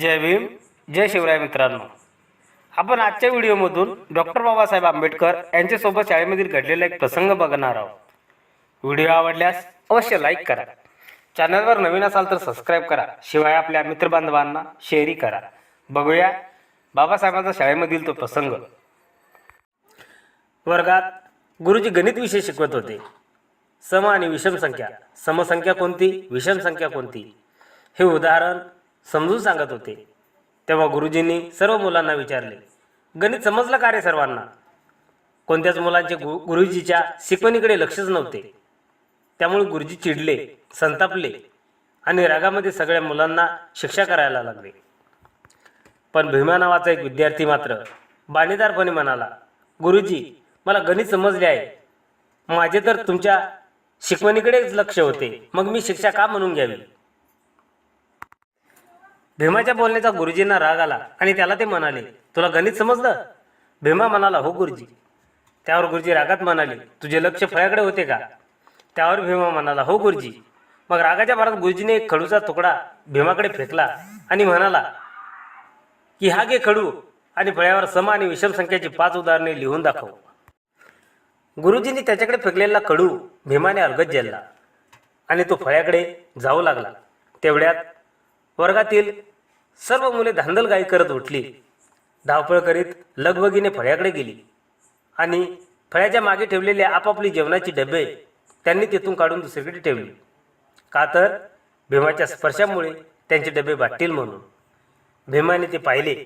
जय भीम जय शिवराय मित्रांनो. आपण आजच्या व्हिडिओमधून डॉक्टर बाबासाहेब आंबेडकर यांच्यासोबत शाळेमधील घडलेला एक प्रसंग बघणार आहोत. व्हिडिओ आवडल्यास अवश्य लाईक करा. चॅनलवर नवीन असाल तर सबस्क्राईब करा. शिवाय आपल्या मित्रबांधवांना शेअरही करा. बघूया बाबासाहेबांचा शाळेमधील तो प्रसंग. वर्गात गुरुजी गणित विषय शिकवत होते. सम आणि विषम संख्या. समसंख्या कोणती? विषम संख्या कोणती? हे उदाहरण समजून सांगत होते. तेव्हा गुरुजींनी सर्व मुलांना विचारले गणित समजलं का रे सर्वांना? कोणत्याच मुलांचे गु गुरुजीच्या शिकवणीकडे लक्षच नव्हते. त्यामुळे गुरुजी चिडले संतापले आणि रागामध्ये सगळ्या मुलांना शिक्षा करायला लागले. पण भीमा नावाचा एक विद्यार्थी मात्र बाणीदारपणे म्हणाला गुरुजी मला गणित समजले आहे. माझे तर तुमच्या शिकवणीकडेच लक्ष होते. मग मी शिक्षा का म्हणून घ्यावी? भीमाच्या बोलण्याचा गुरुजींना राग आला आणि त्याला ते म्हणाले तुला गणित समजलं? भीमा म्हणाला हो गुरुजी. त्यावर गुरुजी रागात म्हणाले तुझे लक्ष फळ्याकडे होते का? त्यावर भीमा म्हणाला हो गुरुजी. मग रागाच्या भरात गुरुजीने एक खडूचा तुकडा भीमाकडे फेकला आणि म्हणाला की हा घे खडू आणि फळ्यावर सम आणि विषम संख्येची पाच उदाहरणे लिहून दाखव. गुरुजींनी त्याच्याकडे फेकलेला खडू भीमाने अलगद जेलला आणि तो फळ्याकडे जाऊ लागला. तेवढ्यात वर्गातील सर्व मुले धांदलगाई करत उठली. धावपळ करीत लगबगीने फळ्याकडे गेली. आणि फळ्याच्या मागे ठेवलेले आपापली जेवणाची डबे त्यांनी तेथून काढून दुसरीकडे ठेवली. का तर भीमाच्या स्पर्शामुळे त्यांचे डबे वाटतील म्हणून. भीमाने ते पाहिले.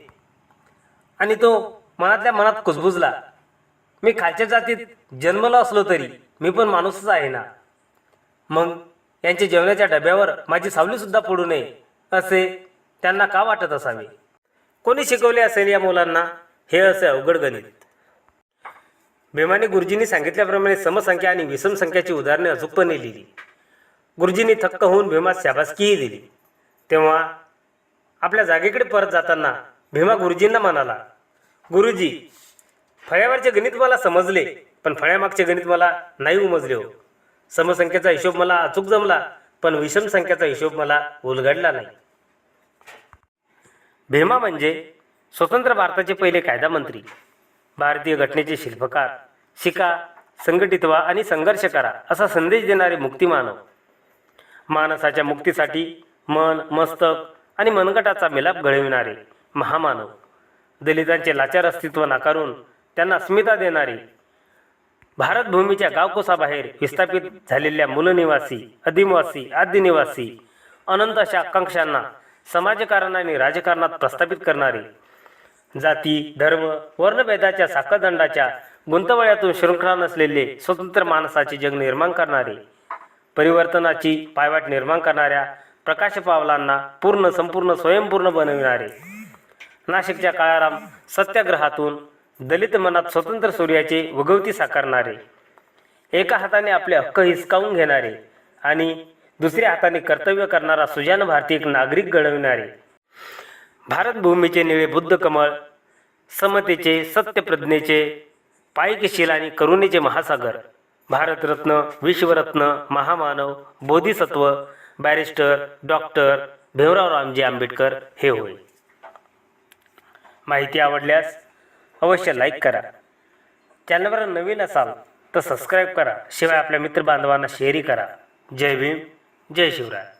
आणि तो मनातल्या मनात कुजबुजला मी खालच्या जातीत जन्मलो असलो तरी मी पण माणूसच आहे ना? मग यांच्या जेवणाच्या डब्यावर माझी सावलीसुद्धा पडू नये असे त्यांना का वाटत असावे? कोणी शिकवले असेल या मुलांना? हे असे अवघड गणित. भीमाने गुरुजींनी सांगितल्याप्रमाणे समसंख्या आणि विषम संख्याची उदाहरणे अचूकपणे लिहिली. गुरुजींनी थक्क होऊन भीमास शाबासकीही दिली. तेव्हा आपल्या जागेकडे परत जाताना भीमा गुरुजींना म्हणाला गुरुजी फळ्यावरचे गणित मला समजले पण फळ्यामागचे गणित मला नाही उमजले हो. समसंख्येचा हिशोब मला अचूक जमला पण विषम संख्येचा हिशोब मला उलगडला नाही. भीमा म्हणजे स्वतंत्र भारताचे पहिले कायदा मंत्री भारतीय घटनेचे शिल्पकार शिका संघटित व्हा आणि संघर्ष करा असा संदेश देणारे मुक्तिमानव. मानसाच्या मुक्तीसाठी मन मस्तक आणि मनगटाचा मिलाप घडविणारे महामानव. दलितांचे लाचार अस्तित्व नाकारून त्यांना अस्मिता देणारे भारतभूमीच्या गावकोसाबाहेर विस्थापित झालेल्या मूलनिवासी अधिनिवासी आदिनिवासी अनंत अशा आकांक्षांना समाजकारण आणि राजकारणात प्रस्थापित करणारे जाती धर्म वर्णभेदाच्या साखळदंडाच्या गुंतवळ्यातून शृंखला नसलेले स्वतंत्र माणसाचे जग निर्माण करणारे परिवर्तनाची पायवाट निर्माण करणाऱ्या प्रकाश पावलांना पूर्ण संपूर्ण स्वयंपूर्ण बनविणारे. नाशिकच्या काळाराम सत्याग्रहातून दलित मनात स्वतंत्र सूर्याचे उगवती साकारणारे. एका हाताने आपले हक्क हिसकावून घेणारे आणि दुसऱ्या हाताने कर्तव्य करणारा सुजान भारतीय एक नागरिक घडविणारे. भारतभूमीचे निळे बुद्ध कमळ समतेचे सत्यप्रज्ञेचे पायकशील आणि करुणेचे महासागर भारतरत्न विश्वरत्न महामानव बोधिसत्व बॅरिस्टर डॉक्टर भीमराव रामजी आंबेडकर हे होय. माहिती आवडल्यास अवश्य लाईक करा. चॅनलवर नवीन असाल तर सबस्क्राईब करा. शिवाय आपल्या मित्रबांधवांना शेअरही करा. जय भीम. जय शिवराय